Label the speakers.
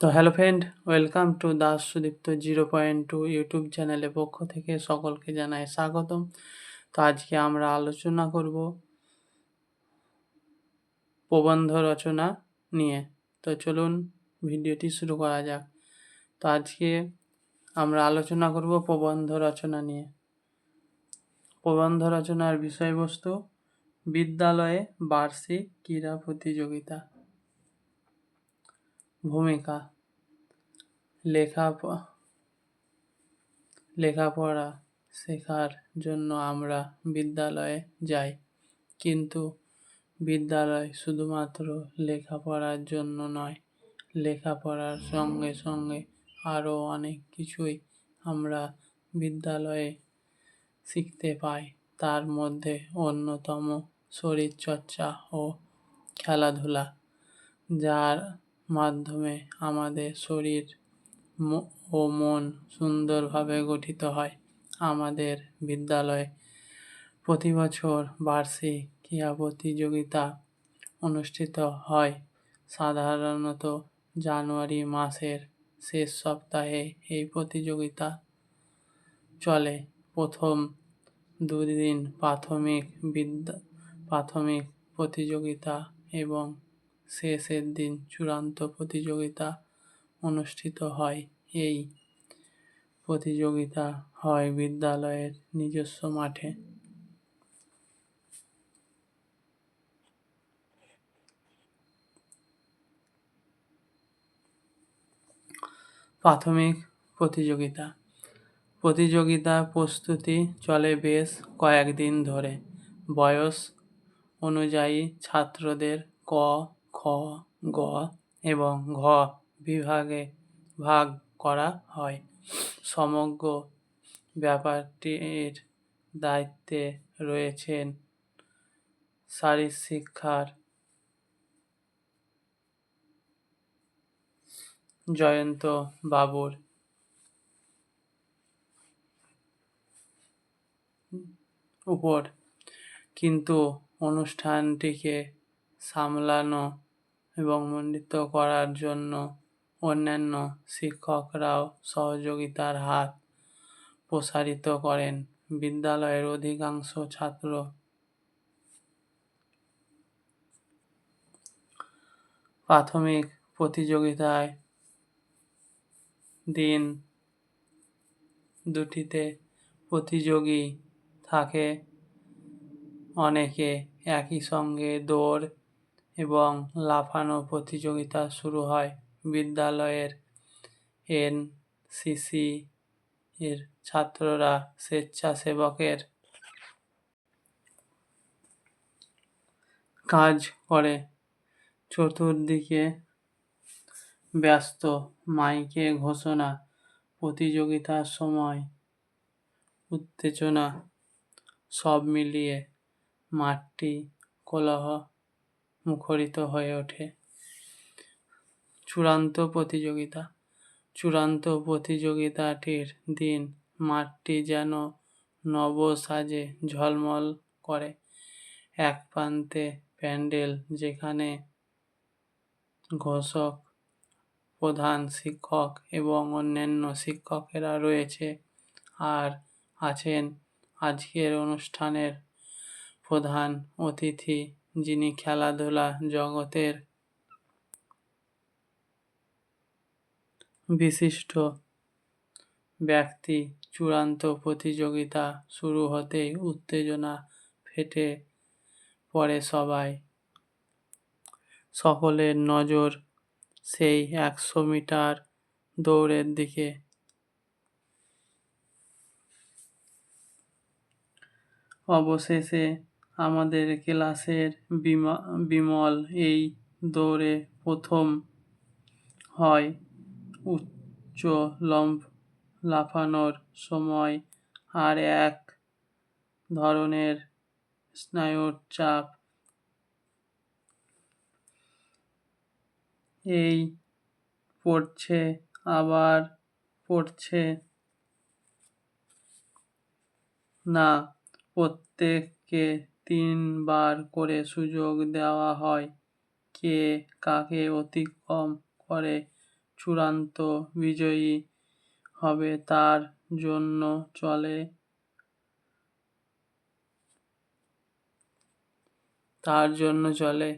Speaker 1: তো hello friend, welcome to Das Sudipta zero point two YouTube চ্যানেলের পক্ষ থেকে সকলকে জানাই স্বাগতম। তো আজকে আমরা আলোচনা করব প্রবন্ধ রচনা নিয়ে। তো চলুন ভিডিওটি শুরু করা যাক। তো আজকে আমরা আলোচনা করব প্রবন্ধ রচনা নিয়ে। প্রবন্ধ রচনার বিষয়বস্তু, বিদ্যালয়ে বার্ষিক ক্রীড়া প্রতিযোগিতা। ভূমিকা লেখা লেখাপড়া শেখার জন্য আমরা বিদ্যালয়ে যাই। কিন্তু বিদ্যালয় শুধুমাত্র লেখাপড়ার জন্য নয়, লেখাপড়ার সঙ্গে সঙ্গে আরও অনেক কিছুই আমরা বিদ্যালয়ে শিখতে পাই। তার মধ্যে অন্যতম শরীরচর্চা ও খেলাধুলা, যার মাধ্যমে আমাদের শরীর ও মন সুন্দরভাবে গঠিত হয়। আমাদের বিদ্যালয়ে প্রতি বছর বার্ষিক ক্রীড়া প্রতিযোগিতা অনুষ্ঠিত হয়। সাধারণত জানুয়ারি মাসের শেষ সপ্তাহে এই প্রতিযোগিতা চলে। প্রথম দুদিন প্রাথমিক বিদ্যা প্রাথমিক প্রতিযোগিতা এবং শেষের দিন চূড়ান্ত প্রতিযোগিতা অনুষ্ঠিত হয়। এই প্রতিযোগিতা হয় বিদ্যালয়ের নিজস্ব মাঠে। প্রাথমিক প্রতিযোগিতা। প্রতিযোগিতা প্রস্তুতি চলে বেশ কয়েকদিন ধরে। বয়স অনুযায়ী ছাত্রদের ক গ এবং ঘ বিভাগে ভাগ করা হয়। সমগ্র ব্যাপারটির দায়িত্বে রয়েছেন শারীর শিক্ষার জয়ন্ত বাবুর উপর। কিন্তু অনুষ্ঠানটিকে সামলানো এবং মণ্ডিত করার জন্য অন্যান্য শিক্ষকরাও সহযোগিতার হাত প্রসারিত করেন বিদ্যালয়ের অধিকাংশ ছাত্র। প্রাথমিক প্রতিযোগিতায় দিন দুটিতে প্রতিযোগী থাকে। অনেকে একই সঙ্গে দৌড় এবং লাফানো প্রতিযোগিতা শুরু হয় বিদ্যালয়ের এন এনসিসি এর ছাত্ররা স্বেচ্ছাসেবকের কাজ করে। চতুর্দিকে ব্যস্ত মাইকে ঘোষণা, প্রতিযোগিতার সময় উত্তেজনা, সব মিলিয়ে মাঠটি কোলাহ মুখরিত হয়ে ওঠে। চূড়ান্ত প্রতিযোগিতা। চূড়ান্ত প্রতিযোগিতাটির দিন মাঠটি যেন নব সাজে ঝলমল করে। এক প্রান্তে প্যান্ডেল যেখানে ঘোষক, প্রধান শিক্ষক এবং অন্যান্য শিক্ষকেরা রয়েছে আর আছেন। আজকের অনুষ্ঠানের প্রধান অতিথি যিনি খেলাধুলা জগতের বিশিষ্ট ব্যক্তি, চূড়ান্ত প্রতিযোগিতা শুরু হতেই উত্তেজনা ফেটে পড়ে সবাই। সকলের নজর সেই একশো মিটার দৌড়ের দিকে। অবশেষে আমাদের ক্লাসের বিমা, বিমল এই দৌড়ে প্রথম হয় উচ্চ লম্ব লাফানোর সময় আর এক ধরনের স্নায়ুর চাপ। এই পড়ছে, আবার পড়ছে। না, প্রত্যেককে তিনবার করে সুযোগ দেওয়া হয়। কে কাকে অতিক্রম করে চূড়ান্ত বিজয়ী হবে তার জন্য চলে। তার জন্য চলে।